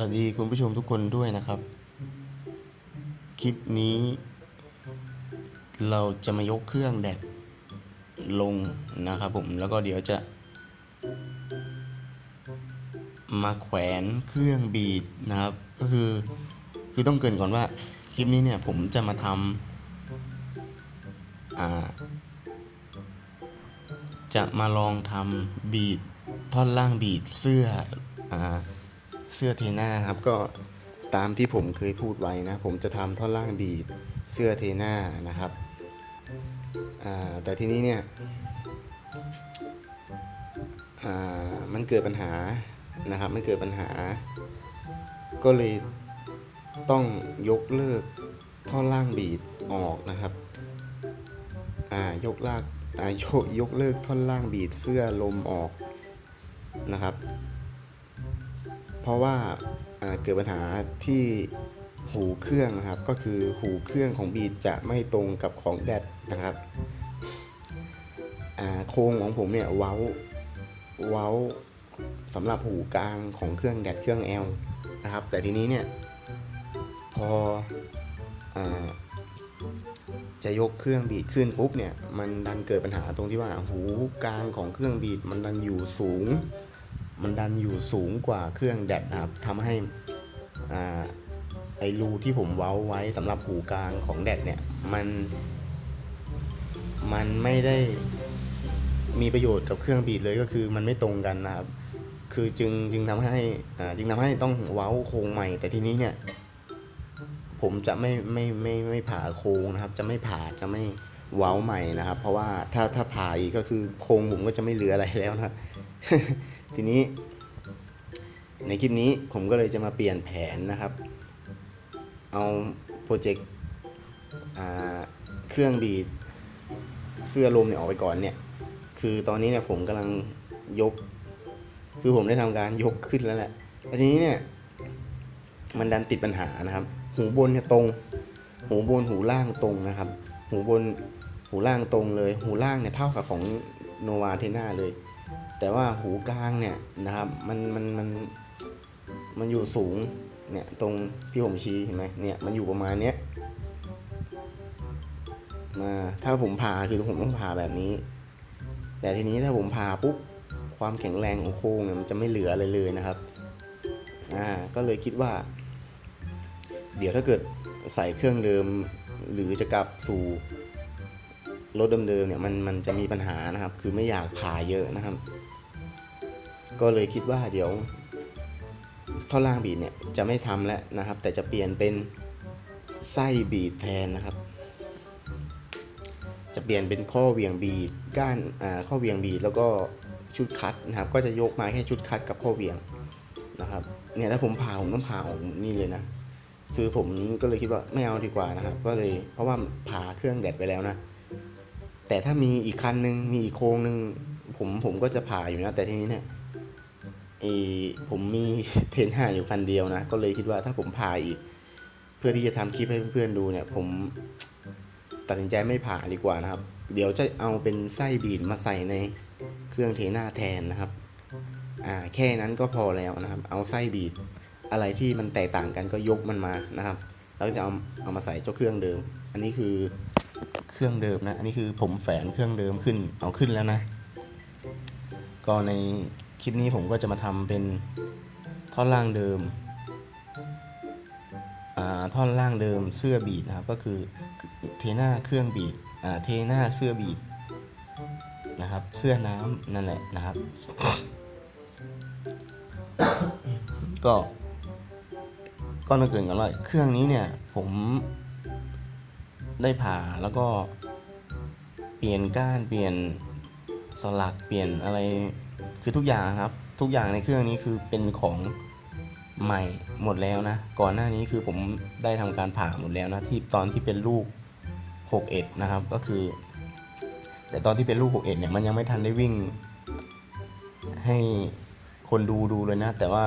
สวัสดีคุณผู้ชมทุกคนด้วยนะครับ คลิปนี้ เราจะมายกเครื่องแดดลงนะครับผมแล้วก็เดี๋ยวจะ มาแขวนเครื่องบีดนะครับ ก็คือคือต้องเกรินก่อนว่าคลิปนี้เนี่ยผมจะมาทำอ่า จะมาลองทำบีดท่อนล่างบีดเสื้ออ่า เสื้อเทน่านะครับก็ตามที่ผมเคยพูดไว้นะ ผมจะทำท่อนล่างบีดเสื้อเทน่านะครับแต่ทีนี้เนี่ยมันเกิดปัญหานะครับมันเกิดปัญหา ก็เลยต้องยกเลิกท่อนล่างบีดออกนะครับยกลากอ่ายกยกเลิกท่อนล่างบีดเสื้อลมออกนะครับ ราะว่าเกิดปัญหาที่หูเครื่องนะครับก็คือหูเครื่องของบีดจะไม่ตรงกับของแดดนะครับโครงของผมเนี่ยเว้าเว้าสำหรับหูกลางของเครื่องแดดเครื่อง L นะครับ แต่ทีนี้เนี่ยพออจะยกเครื่องบีดขึ้นปุ๊บเนี่ยมันดันเกิดปัญหาตรงที่ว่าหูกลางของเครื่องบีดมันดันอยู่สูง มันดันอยู่สูงกว่าเครื่องแดดนะครับทำให้อ่าไอรูที่ผมเว้าไว้สำหรับหูกลางของแดดเนี่ยมัน มันไม่ได้มีประโยชน์กับเครื่องบีดเลยก็คือมันไม่ตรงกันนะครับ คือจึงจึงทำให้อ่าจึงทำให้ต้องเว้าโครงใหม่ แต่ทีนี้เนี่ย ผมจะไม่ไม่ไม่ไม่ผ่าโครงนะครับ จะไม่ผ่าจะไม่เว้าใหม่นะครับ เพราะว่าถ้าถ้าผ่าอีกก็คือโครงผมก็จะไม่เหลืออะไรแล้วนะครับ ทีนี้ ในคลิปนี้ผมก็เลยจะมาเปลี่ยนแผนนะครับ เอาโปรเจกต์เครื่องบีดเสื้อลมเนี่ยออกไปก่อนเนี่ย คือตอนนี้เนี่ยผมกำลังยก คือผมได้ทำการยกขึ้นแล้วแหละแต่ทีนี้เนี่ยมันดันติดปัญหานะครับ หูบนเนี่ยตรง หูบนหูล่างตรงนะครับ หูบนหูล่างตรงเลย หูล่างเนี่ยเท่ากับของโนวาเทน่าเลย แต่ว่าหูกลางเนี่ยนะครับมันมันมันมันอยู่สูงเนี่ยตรงที่ผมชี้เห็นไหมเนี่ยมันอยู่ประมาณเนี้ยมาถ้าผมผ่าคือผมต้องผ่าแบบนี้ แต่ทีนี้ถ้าผมผ่าปุ๊บความแข็งแรงของโครงเนี่ยมันจะไม่เหลืออะไรเลยนะครับอ่าก็เลยคิดว่า เดี๋ยวถ้าเกิดใส่เครื่องเดิม หรือจะกลับสู่รถเดิมๆเนี่ยมันมันจะมีปัญหานะครับ คือไม่อยากผ่าเยอะนะครับ ก็เลยคิดว่าเดี๋ยวท่อล่างบีดเนี่ยจะไม่ทำแล้วนะครับ แต่จะเปลี่ยนเป็นไส้บีดแทนนะครับ จะเปลี่ยนเป็นข้อเหวียงบีดก้านข้อเหวียงบีดแล้วก็ชุดคัดนะครับ ก็จะยกมาแค่ชุดคัดกับข้อเหวียงนะครับเนี่ยถ้าผมผ่าผมต้องผ่าออกนี่เลยนะคือผมก็เลยคิดว่าไม่เอาดีกว่านะครับ ก็เลยเพราะว่าผ่าเครื่องแดดไปแล้วนะ แต่ถ้ามีอีกคันนึงมีอีกโครงนึงผมผมก็จะผ่าอยู่นะแต่ทีนี้เนี่ย ผมมีเทนห้าอยู่คันเดียวนะ ก็เลยคิดว่าถ้าผมผ่าอีก เพื่อที่จะทำคลิปให้เพื่อนๆดูเนี่ย ผมตัดสินใจไม่ผ่าดีกว่านะครับ เดี๋ยวจะเอาเป็นไส้บีดมาใส่ในเครื่องเทน่าแทนนะครับ อ่าแค่นั้นก็พอแล้วนะครับ เอาไส้บีดอะไรที่มันแตกต่างกันก็ยกมันมานะครับ แล้วจะเอาเอามาใส่เจ้าเครื่องเดิม อันนี้คือเครื่องเดิมนะ อันนี้คือผมแฝนเครื่องเดิมขึ้น เอาขึ้นแล้วนะ ก็ใน คลิปนี้ผมก็จะมาทำเป็นท่อนล่างเดิมท่อนล่างเดิมเสื้อบีดนะครับ ก็คือเทน่าเครื่องบีดเทน่าเสื้อบีดนะครับ เสื้อน้ำนั่นแหละนะครับ ก็ก็ต้องเกินก่อนว่าเครื่องนี้เนี่ยผมได้ผ่าแล้วก็เปลี่ยนก้านเปลี่ยนสลักเปลี่ยนอะไร คือทุกอย่างครับ ทุกอย่างในเครื่องนี้คือเป็นของใหม่หมดแล้วนะ ก่อนหน้านี้คือผมได้ทำการผ่าหมดแล้วนะที่ตอนที่เป็นลูก 61 นะครับ ก็คือ แต่ตอนที่เป็นลูก 61 เนี่ยมันยังไม่ทันได้วิ่ง ให้คนดูดูเลยนะ แต่ว่า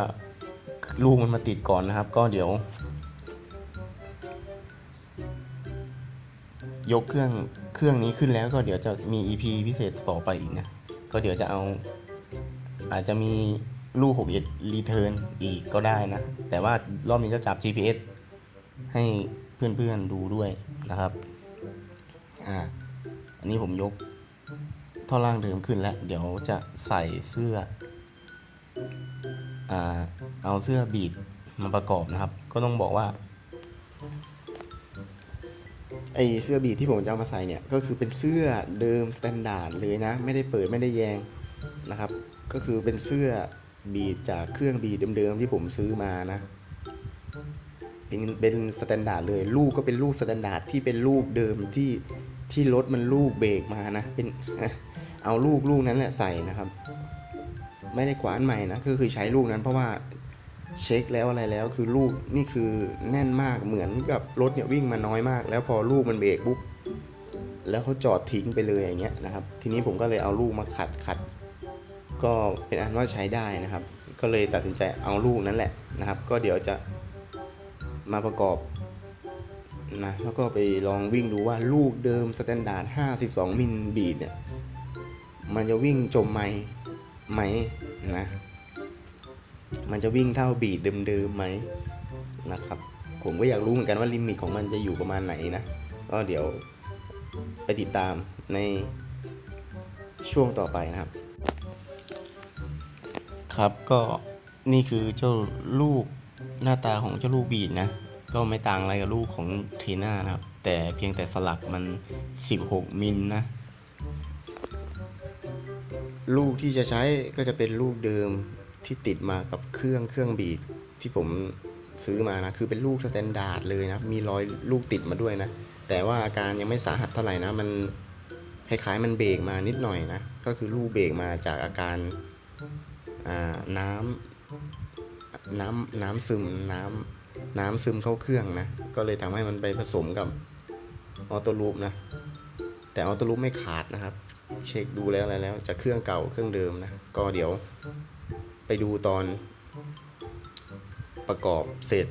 ลูกมันมาติดก่อนนะครับ ก็เดี๋ยว ยกเครื่องเครื่องนี้ขึ้นแล้วก็เดี๋ยวจะมี EP พิเศษต่อไปอีกนะ ก็เดี๋ยวจะเอา อาจจะมีลูก61 return อีกก็ได้นะ แต่ว่ารอบนี้จะจับ GPS ให้เพื่อนๆดูด้วยนะครับอ่าอันนี้ผมยกท่อล่างเดิมขึ้นแล้ว เดี๋ยวจะใส่เสื้ออ่าเอาเสื้อบีดมาประกอบนะครับ ก็ต้องบอกว่าไอเสื้อบีดที่ผมจะเอามาใส่เนี่ย ก็คือเป็นเสื้อเดิมสแตนดาร์ดเลยนะ ไม่ได้เปิดไม่ได้แยงนะครับ ก็คือเป็นเสื้อบีดจากเครื่องบีดเดิมๆที่ผมซื้อมานะ เป็นเป็นสแตนดาร์ดเลยลูกก็เป็นลูกสแตนดาร์ดที่เป็นลูกเดิมที่ที่รถมันลูกเบรกมานะ เป็นเอาลูกลูกนั้นแหละใส่นะครับ ไม่ได้ขวานใหม่นะก็คือใช้ลูกนั้นเพราะว่าเช็คแล้วอะไรแล้วคือลูกนี่คือแน่นมากเหมือนกับรถเนี่ยวิ่งมาน้อยมาก แล้วพอลูกมันเบรกปุ๊บแล้วเขาจอดทิ้งไปเลยอย่างเงี้ยนะครับ ทีนี้ผมก็เลยเอาลูกมาขัดขัด ก็เป็นอันว่าใช้ได้นะครับ ก็เลยตัดสินใจเอาลูกนั้นแหละนะครับ ก็เดี๋ยวจะมาประกอบนะแล้วก็ไปลองวิ่งดูว่าลูกเดิมสแตนดาร์ด 52 มิลบีดเนี่ยมันจะวิ่งจมไหมไหมนะมันจะวิ่งเท่าบีดเดิมๆไหมนะครับ ผมก็อยากรู้เหมือนกันว่าลิมิตของมันจะอยู่ประมาณไหนนะก็เดี๋ยวไปติดตามในช่วงต่อไปนะครับ ครับก็นี่คือเจ้าลูกหน้าตาของเจ้าลูกบีดนะ ก็ไม่ต่างอะไรกับลูกของเทน่านะครับ แต่เพียงแต่สลักมัน 16 มิลนะ ลูกที่จะใช้ก็จะเป็นลูกเดิมที่ติดมากับเครื่องเครื่องบีดที่ผมซื้อมานะ คือเป็นลูกสแตนดาร์ดเลยนะ มีรอยลูกติดมาด้วยนะ แต่ว่าอาการยังไม่สาหัสเท่าไหร่นะ มันคล้ายๆมันเบรกมานิดหน่อยนะ ก็คือลูกเบรกมาจากอาการอ่า น้ำน้ำน้ำซึมน้ำน้ำซึมเข้าเครื่องนะ ก็เลยทำให้มันไปผสมกับออโต้ลูปนะ แต่ออโต้ลูปไม่ขาดนะครับ เช็คดูแล้วอะไรแล้วจากเครื่องเก่าเครื่องเดิมนะ ก็เดี๋ยวไปดูตอนประกอบเสร็จ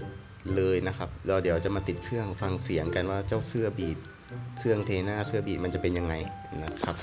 เลยนะครับแล้วเดี๋ยวจะมาติดเครื่องฟังเสียงกันว่าเจ้าเสื้อบีด เครื่องเทน่าเสื้อบีดมันจะเป็นยังไงนะครับ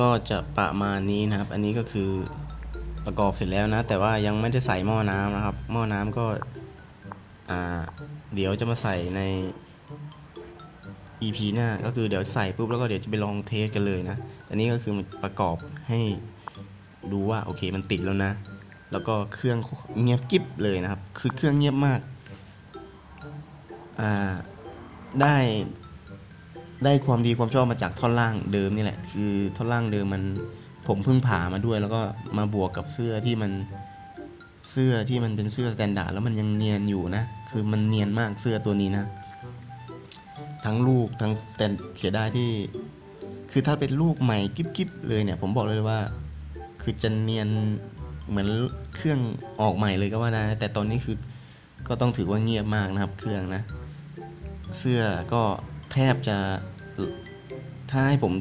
ก็จะประมาณนี้นะครับ อันนี้ก็คือประกอบเสร็จแล้วนะ แต่ว่ายังไม่ได้ใส่หม้อน้ำนะครับ หม้อน้ำก็อ่าเดี๋ยวจะมาใส่ใน EP หน้าก็คือเดี๋ยวใส่ปุ๊บแล้วก็เดี๋ยวจะไปลองเทสกันเลยนะ อันนี้ก็คือประกอบให้ดูว่าโอเคมันติดแล้วนะ แล้วก็เครื่องเงียบกิ๊บเลยนะครับ คือเครื่องเงียบมาก อ่าได้ ได้ความดีความชอบมาจากท่อนล่างเดิมนี่แหละ คือท่อนล่างเดิมมันผมเพิ่งผ่ามาด้วย แล้วก็มาบวกกับเสื้อที่มันเสื้อที่มันเป็นเสื้อสแตนดาร์ดแล้วมันยังเนียนอยู่นะ คือมันเนียนมากเสื้อตัวนี้นะ ทั้งลูกทั้งแต่เสียดายที่ คือถ้าเป็นลูกใหม่กิ๊บๆเลยเนี่ย ผมบอกเลยว่า คือจะเนียนเหมือนเครื่องออกใหม่เลยก็ว่าได้นะแต่ตอนนี้คือก็ต้องถือว่าเงียบมากนะครับ เครื่องนะ เสื้อก็ บจะถ้าให้ผม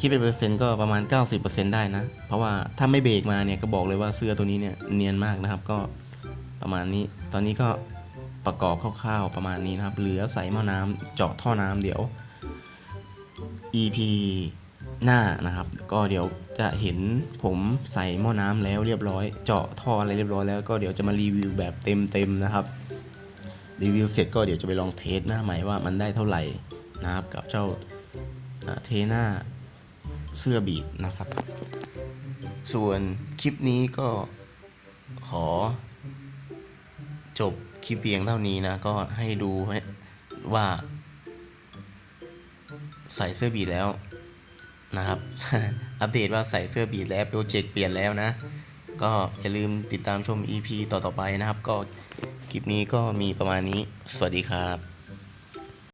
คิดเป็นเปอร์เซ็นต์ก็ประมาณ 90%ได้นะ เพราะว่าถ้าไม่เบรกมาเนี่ยก็บอกเลยว่าเสื้อตัวนี้เนี่ยเนียนมากนะครับก็ประมาณนี้ ตอนนี้ก็ประกอบคร่าวๆประมาณนี้นะครับ เหลือใส่หม้อน้ำเจาะท่อน้ำเดี๋ยว EP หน้านะครับ ก็เดี๋ยวจะเห็นผมใส่หม้อน้ำแล้วเรียบร้อย เจาะท่ออะไรเรียบร้อยแล้วก็เดี๋ยวจะมารีวิวแบบเต็มๆนะครับ รีวิวเสร็จก็เดี๋ยวจะไปลองเทสหน้าใหม่ว่ามันได้เท่าไหร่นะครับกับเจ้าเทหน้าเสื้อบีดนะครับ ส่วนคลิปนี้ก็ขอ จบคลิปเพียงเท่านี้นะ ก็ให้ดูว่า ใส่เสื้อบีดแล้วนะครับ อัปเดตว่าใส่เสื้อบีดแล้วโปรเจกต์เปลี่ยนแล้วนะ ก็อย่าลืมติดตามชม EP ต่อๆไปนะครับ ก็ คลิปนี้ก็มีประมาณนี้ สวัสดีครับ